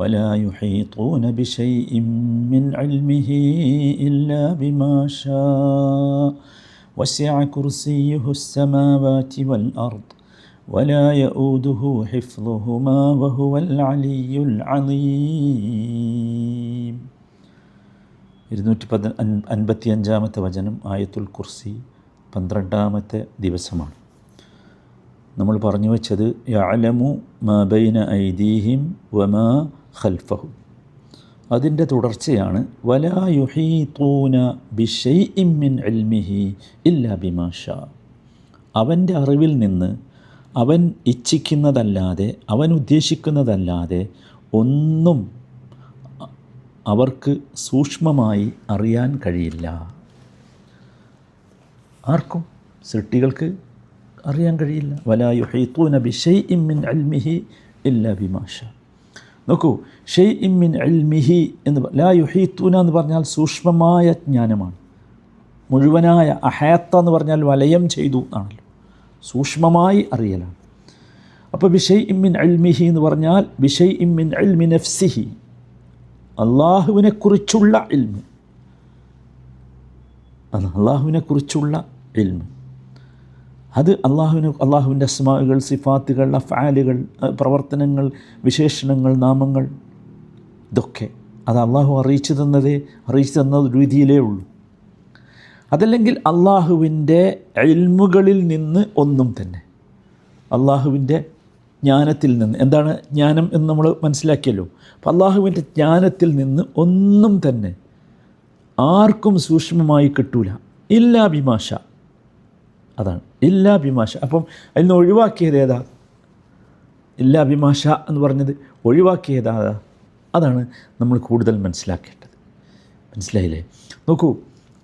ولا يحيطون بشيء من علمه إلا بما شاء وسع كرسيه السماوات والأرض ولا يؤوده حفظهما وهو العلي العظيم ഇരുന്നൂറ്റി പതി അൻപത്തി അഞ്ചാമത്തെ വചനം ആയത്തുൽ കുർസി പന്ത്രണ്ടാമത്തെ ദിവസമാണ് നമ്മൾ പറഞ്ഞു വെച്ചത് യഅലമു മബൈന ഐദീഹിം വമാ ഖൽഫഹും. അതിന്റെ തുടർച്ചയാണ് വലാ യുഹീതൂന ബിഷൈ മിൻ ഇൽമിഹി ഇല്ലാ ബിമാഷ അവന്റെ അറിവിൽ നിന്ന് അവൻ ഇച്ഛിക്കുന്നതല്ലാതെ അവൻ ഉദ്ദേശിക്കുന്നതല്ലാതെ ഒന്നും അവർക്ക് സൂക്ഷ്മമായി അറിയാൻ കഴിയില്ല. ആർക്കും സൃഷ്ടികൾക്ക് അറിയാൻ കഴിയില്ല. വലാ ബിഷൈ ഇമ്മിൻ മിൻ ഇൽമിഹി ഇല്ലാ ബിമാഷ നോക്കൂ ഷെയ് ഇമ്മിൻ അൽമിഹി എന്ന് ലാ യുഹീത്തൂന എന്ന് പറഞ്ഞാൽ സൂക്ഷ്മമായ ജ്ഞാനമാണ്. മുഴുവനായ അഹയത്ത എന്ന് പറഞ്ഞാൽ വലയം ചെയ്തു എന്നാണല്ലോ. സൂക്ഷ്മമായി അറിയലാണ്. അപ്പോൾ ബിഷയ് ഇമ്മിൻ അൽമിഹി എന്ന് പറഞ്ഞാൽ ബിഷയ് ഇമ്മിൻ അൽമി നഫ്സിഹി. അള്ളാഹുവിനെക്കുറിച്ചുള്ള ഇൽമ്. അത് അള്ളാഹുവിനെക്കുറിച്ചുള്ള ഇൽമ്. അത് അള്ളാഹുവിന് അള്ളാഹുവിന്റെ അസ്മാകൾ സിഫാത്തുകൾ അഫാലുകൾ പ്രവർത്തനങ്ങൾ വിശേഷണങ്ങൾ നാമങ്ങൾ ഇതൊക്കെ അത് അള്ളാഹു അറിയിച്ചു തന്നതേ അറിയിച്ചു തന്ന രീതിയിലേ ഉള്ളൂ. അതല്ലെങ്കിൽ അള്ളാഹുവിന്റെ എൽമുകളിൽ നിന്ന് ഒന്നും തന്നെ. അള്ളാഹുവിന്റെ ജ്ഞാനത്തിൽ നിന്ന്. എന്താണ് ജ്ഞാനം എന്ന് നമ്മൾ മനസ്സിലാക്കിയല്ലോ? അപ്പം അള്ളാഹുവിന്റെ ജ്ഞാനത്തിൽ നിന്ന് ഒന്നും തന്നെ ആർക്കും സൂക്ഷ്മമായി കിട്ടൂല. ഇല്ലാ ബിമാഷ. അതാണ്. ഇല്ലാ ബിമാഷ അപ്പം അതിൽ നിന്ന് ഒഴിവാക്കിയത് ഏതാ? ഇല്ലാ ബിമാഷ എന്ന് പറഞ്ഞത് ഒഴിവാക്കിയതാ. അതാണ് നമ്മൾ കൂടുതൽ മനസ്സിലാക്കേണ്ടത്. മനസ്സിലായില്ലേ? നോക്കൂ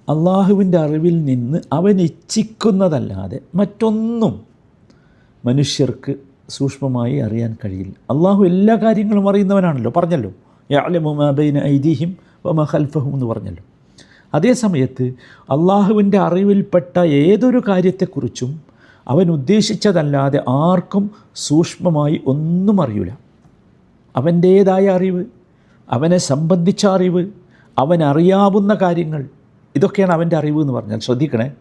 അള്ളാഹുവിന്റെ അറിവിൽ നിന്ന് അവൻ ഇച്ഛിക്കുന്നതല്ലാതെ മറ്റൊന്നും മനുഷ്യർക്ക് സൂക്ഷ്മമായി അറിയാൻ കഴിയില്ല. അള്ളാഹു എല്ലാ കാര്യങ്ങളും അറിയുന്നവനാണല്ലോ പറഞ്ഞല്ലോ. യാലമുബൈന ഐദീഹിം വമ ഖൽഫഹും എന്ന് പറഞ്ഞല്ലോ. അതേ സമയത്ത് അള്ളാഹുവിന്റെ അറിവിൽപ്പെട്ട ഏതൊരു കാര്യത്തെക്കുറിച്ചും അവൻ ഉദ്ദേശിച്ചതല്ലാതെ ആർക്കും സൂക്ഷ്മമായി ഒന്നും അറിയില്ല അവന്റേതായ അറിവ് അവനെ സംബന്ധിച്ച അറിവ് അവൻ അറിയാവുന്ന കാര്യങ്ങൾ ഇതൊക്കെയാണ് അവന്റെ അറിവ് എന്ന് പറഞ്ഞാൽ. ശ്രദ്ധിക്കണേ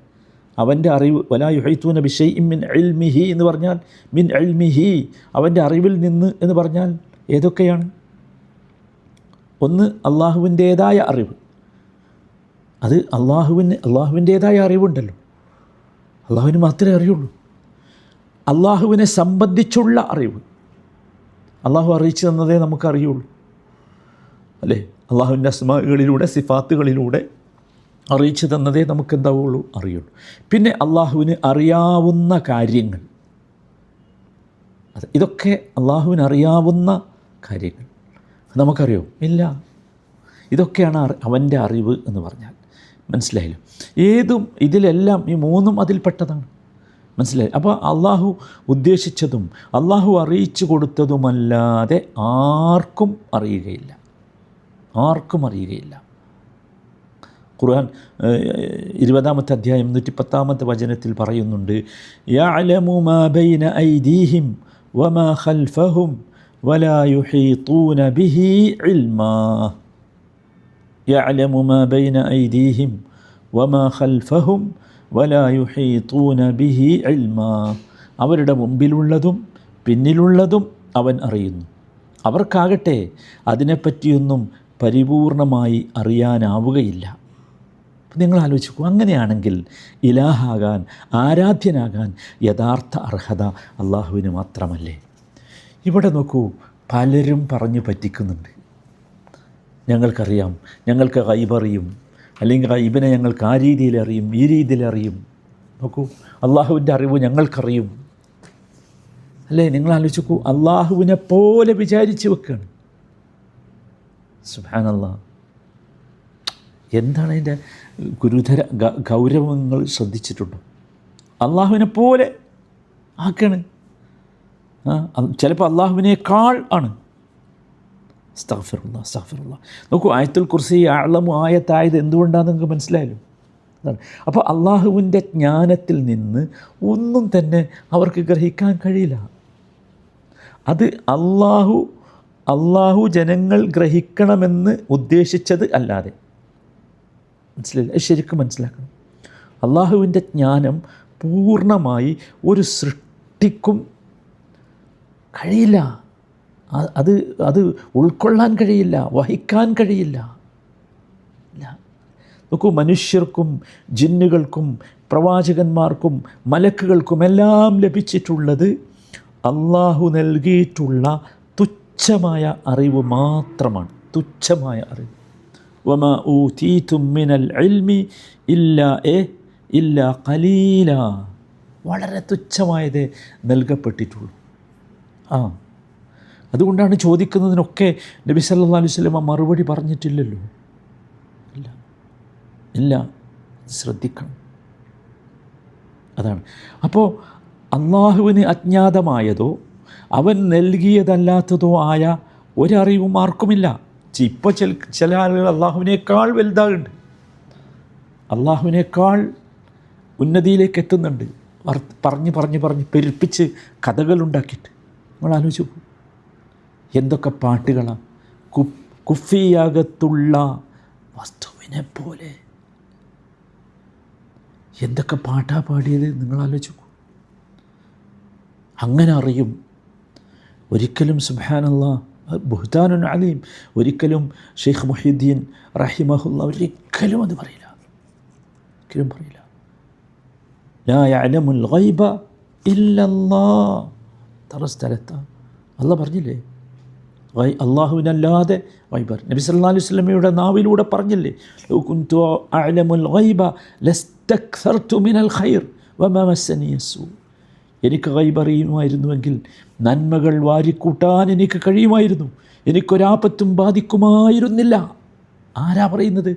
അവന്റെ അറിവ് വലാ യുഹൈത്തൂന ബിഷൈ മിൻ അൽമിഹി എന്ന് പറഞ്ഞാൽ മിൻ അൽമിഹി അവന്റെ അറിവിൽ നിന്ന് എന്ന് പറഞ്ഞാൽ ഏതൊക്കെയാണ്? ഒന്ന് അള്ളാഹുവിന്റേതായ അറിവ്. അത് അള്ളാഹുവിന് അള്ളാഹുവിന്റേതായ അറിവുണ്ടല്ലോ. അള്ളാഹുവിന് മാത്രമേ അറിയുള്ളൂ. അള്ളാഹുവിനെ സംബന്ധിച്ചുള്ള അറിവ്. അള്ളാഹു അറിയിച്ചു തന്നതേ നമുക്കറിയുള്ളൂ. അല്ലേ? അള്ളാഹുവിന്റെ അസ്മാകളിലൂടെ സിഫാത്തുകളിലൂടെ അറിയിച്ചു തന്നതേ നമുക്ക് എന്താവുള്ളൂ അറിയുള്ളൂ. പിന്നെ അള്ളാഹുവിന് അറിയാവുന്ന കാര്യങ്ങൾ. അതെ ഇതൊക്കെ അള്ളാഹുവിന് അറിയാവുന്ന കാര്യങ്ങൾ. നമുക്കറിയോ? ഇല്ല. ഇതൊക്കെയാണ് അവന്റെ അറിവ് എന്ന് പറഞ്ഞാൽ. മനസ്സിലായല്ലോ. ഏതും ഇതിലെല്ലാം ഈ മൂന്നും അതിൽപ്പെട്ടതാണ്. മനസ്സിലായി? അപ്പോൾ അള്ളാഹു ഉദ്ദേശിച്ചതും അള്ളാഹു അറിയിച്ചു കൊടുത്തതുമല്ലാതെ ആർക്കും അറിയുകയില്ല. ആർക്കും അറിയുകയില്ല. ഖുർആൻ ഇരുപതാമത്തെ അധ്യായം നൂറ്റി പത്താമത്തെ വചനത്തിൽ പറയുന്നുണ്ട് ഐദീഹിം വമാ ഖൽഫഹും വലാ ബിഹി ഇൽമാ. യഅലമു ما بين أيديهم وما خلفهم ولا يحيطون به علما. അവരുടെ മുമ്പിലുള്ളതും പിന്നിലുള്ളതും അവൻ അറിയുന്നു. അവർക്കാകട്ടെ അതിനെപ്പറ്റിയൊന്നും പരിപൂർണമായി അറിയാനാവുകയില്ല. നിങ്ങൾ ആലോചിക്കൂ അങ്ങനെയാണെങ്കിൽ ഇലാഹാകാൻ ആരാധ്യനാകാൻ യഥാർത്ഥ അർഹത അള്ളാഹുവിന് മാത്രമല്ലേ? ഇവിടെ നോക്കൂ പലരും പറഞ്ഞു പറ്റിക്കുന്നുണ്ട്. ഞങ്ങൾക്കറിയാം. ഞങ്ങൾക്ക് കൈബറിയും അല്ലെങ്കിൽ കൈബിനെ ഞങ്ങൾക്ക് ആ രീതിയിൽ അറിയും ഈ രീതിയിൽ അറിയും. നോക്കൂ അള്ളാഹുവിന്റെ അറിവ് ഞങ്ങൾക്കറിയും. അല്ലേ? നിങ്ങൾ ആലോചിക്കൂ അള്ളാഹുവിനെ പോലെ വിചാരിച്ച് വെക്കുകയാണ് സുബാനല്ലാ എന്താണ് അതിന്റെ ഗുരുതര ഗൗരവങ്ങൾ ശ്രദ്ധിച്ചിട്ടുണ്ടോ? അള്ളാഹുവിനെ പോലെ ആക്കാണ്. ചിലപ്പോൾ അള്ളാഹുവിനേക്കാൾ ആണ്. സ്തഫിറുള്ള സ്തഫിറുള്ള നോക്കൂ ആയത്തുൽ കുർസി അളമു ആയത്തായത് എന്തുകൊണ്ടാണെന്ന് നിങ്ങൾക്ക് മനസ്സിലായല്ലോ? അതാണ്. അപ്പോൾ അള്ളാഹുവിന്റെ ജ്ഞാനത്തിൽ നിന്ന് ഒന്നും തന്നെ അവർക്ക് ഗ്രഹിക്കാൻ കഴിയില്ല. അത് അള്ളാഹു അള്ളാഹു ജനങ്ങൾ ഗ്രഹിക്കണമെന്ന് ഉദ്ദേശിച്ചത് അല്ലാതെ. മനസ്സിലായില്ല? ശരിക്കും മനസ്സിലാക്കണം. അള്ളാഹുവിന്റെ ജ്ഞാനം പൂർണമായി ഒരു സൃഷ്ടിക്കും കഴിയില്ല. അത് അത് ഉൾക്കൊള്ളാൻ കഴിയില്ല വഹിക്കാൻ കഴിയില്ല. നോക്കൂ മനുഷ്യർക്കും ജിന്നുകൾക്കും പ്രവാചകന്മാർക്കും മലക്കുകൾക്കും എല്ലാം ലഭിച്ചിട്ടുള്ളത് അള്ളാഹു നൽകിയിട്ടുള്ള തുച്ഛമായ അറിവ് മാത്രമാണ്. തുച്ഛമായ അറിവ്. വമ ഊതീതും മിനൽ അൽമി ഇല്ല എ ഇല്ല കലീല വളരെ തുച്ഛമായതേ നൽകപ്പെട്ടിട്ടുള്ളൂ. ആ. അതുകൊണ്ടാണ് ചോദിക്കുന്നതിനൊക്കെ നബി സല്ലാ അലൈഹി സ്വലമ മറുപടി പറഞ്ഞിട്ടില്ലല്ലോ. ഇല്ല. ഇല്ല. ശ്രദ്ധിക്കണം. അതാണ്. അപ്പോൾ അള്ളാഹുവിന് അജ്ഞാതമായതോ അവൻ നൽകിയതല്ലാത്തതോ ആയ ഒരറിവും ആർക്കുമില്ല. ഇപ്പോൾ ചില ചില ആളുകൾ അള്ളാഹുവിനേക്കാൾ വലുതാകുന്നുണ്ട് അള്ളാഹുവിനേക്കാൾ ഉന്നതിയിലേക്ക് എത്തുന്നുണ്ട്. പറഞ്ഞ് പറഞ്ഞ് പറഞ്ഞ് പെരുപ്പിച്ച് കഥകളുണ്ടാക്കിയിട്ട് നമ്മൾ ആലോചിച്ചു എന്തൊക്കെ പാട്ടുകളാണ് കു കുഫിയകത്തുള്ള വസ്തുവിനെ പോലെ. എന്തൊക്കെ പാട്ടാ പാടിയത്? നിങ്ങൾ ആലോചിക്കൂ അങ്ങനെ അറിയും. ഒരിക്കലും സുബാനല്ല ബുഹ്താനുൻ അലീം. ഒരിക്കലും ഷെയ്ഖ് മുഹീദ്ദീൻ റഹിമഹുല്ല ഒരിക്കലും അത് പറയില്ല. ഒരിക്കലും പറയില്ല. ലാ യഅലമുൽ ഗൈബ ഇല്ലല്ലാ. തറ സ്ഥലത്താണ് അല്ല പറഞ്ഞില്ലേ? ഗൈ അള്ളാഹുവിനല്ലാതെ വൈബർ. നബി സല്ലാ അലൈഹി വസല്ലമയുടെ നാവിലൂടെ പറഞ്ഞില്ലേ? മിനൽ ഖൈർ എനിക്ക് ഗൈബറിയുമായിരുന്നുവെങ്കിൽ നന്മകൾ വാരിക്കൂട്ടാൻ എനിക്ക് കഴിയുമായിരുന്നു. എനിക്കൊരാപത്തും ബാധിക്കുമായിരുന്നില്ല. ആരാ പറയുന്നത്?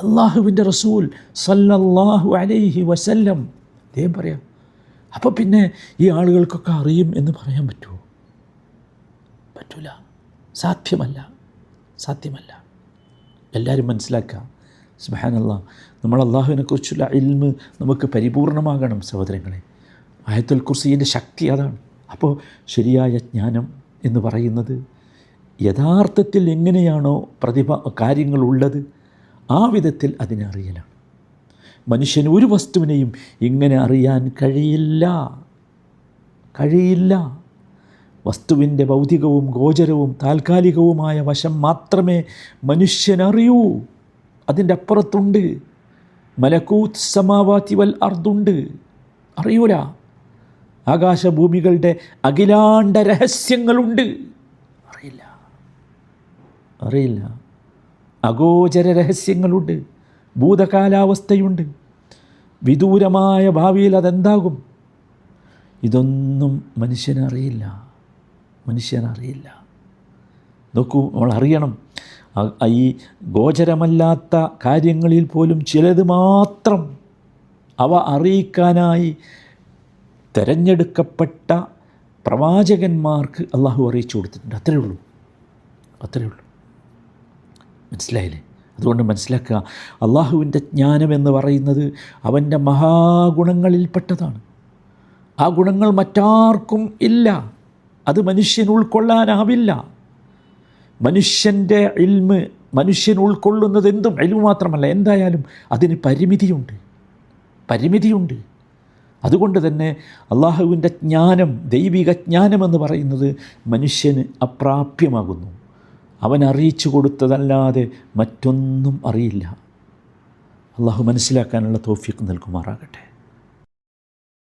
അള്ളാഹുവിന്റെ റസൂൽ സല്ലല്ലാഹു അലൈഹി വസല്ലം. അദ്ദേഹം പറയാം അപ്പോൾ പിന്നെ ഈ ആളുകൾക്കൊക്കെ അറിയും എന്ന് പറയാൻ പറ്റുമോ? പറ്റൂല. സാധ്യമല്ല. സാധ്യമല്ല. എല്ലാവരും മനസ്സിലാക്കുക. സുബാനല്ല നമ്മൾ അള്ളാഹുവിനെക്കുറിച്ചുള്ള ഇൽമ് നമുക്ക് പരിപൂർണമാകണം സഹോദരങ്ങളെ. ആയത്തുൽ കുർസീന്റെ ശക്തി അതാണ്. അപ്പോൾ ശരിയായ ജ്ഞാനം എന്ന് പറയുന്നത് യഥാർത്ഥത്തിൽ എങ്ങനെയാണോ പ്രതിഭ കാര്യങ്ങളുള്ളത് ആ വിധത്തിൽ അതിനെ അറിയലാണ്. മനുഷ്യന് ഒരു വസ്തുവിനെയും ഇങ്ങനെ അറിയാൻ കഴിയില്ല. കഴിയില്ല. വസ്തുവിന്റെ ഭൗതികവും ഗോചരവും താൽക്കാലികവുമായ വശം മാത്രമേ മനുഷ്യനറിയൂ. അതിന്റെ അപ്പുറത്തുണ്ട്. മലക്കൂത്ത് സമാവാത്തി വൽ അർദുണ്ട്. അറിയൂല. ആകാശഭൂമികളുടെ അഖിലാണ്ട രഹസ്യങ്ങളുണ്ട്. അറിയില്ല. അറിയില്ല. അഗോചര രഹസ്യങ്ങളുണ്ട്. ഭൂതകാലാവസ്ഥയുണ്ട്. വിദൂരമായ ഭാവിയിൽ അതെന്താകും? ഇതൊന്നും മനുഷ്യനറിയില്ല. മനുഷ്യനറിയില്ല. നോക്കൂ നമ്മൾ അറിയണം ഈ ഗോചരമല്ലാത്ത കാര്യങ്ങളിൽ പോലും ചിലത് മാത്രം അവ അറിയിക്കാനായി തിരഞ്ഞെടുക്കപ്പെട്ട പ്രവാചകന്മാർക്ക് അള്ളാഹു അറിയിച്ചു കൊടുത്തിട്ടുണ്ട്. അത്രയേ ഉള്ളൂ. അത്രയേ ഉള്ളൂ. മനസ്സിലായില്ലേ? അതുകൊണ്ട് മനസ്സിലാക്കുക അള്ളാഹുവിന്റെ ജ്ഞാനം എന്ന് പറയുന്നത് അവന്റെ മഹാഗുണങ്ങളിൽപ്പെട്ടതാണ്. ആ ഗുണങ്ങൾ മറ്റാർക്കും ഇല്ല. അത് മനുഷ്യൻ ഉൾക്കൊള്ളാനാവില്ല. മനുഷ്യന്റെ ഇൽമ് മനുഷ്യൻ ഉൾക്കൊള്ളുന്നത് എന്തും ഇൽമ് മാത്രമല്ല എന്തായാലും അതിന് പരിമിതിയുണ്ട്. പരിമിതിയുണ്ട്. അതുകൊണ്ട് തന്നെ അള്ളാഹുവിന്റെ ജ്ഞാനം ദൈവിക ജ്ഞാനമെന്ന് പറയുന്നത് മനുഷ്യന് അപ്രാപ്യമാകുന്നു. അവൻ അറിയിച്ചു കൊടുത്തതല്ലാതെ മറ്റൊന്നും അറിയില്ല. അള്ളാഹു മനസ്സിലാക്കാനുള്ള തോഫിക്ക് നൽകുമാറാകട്ടെ.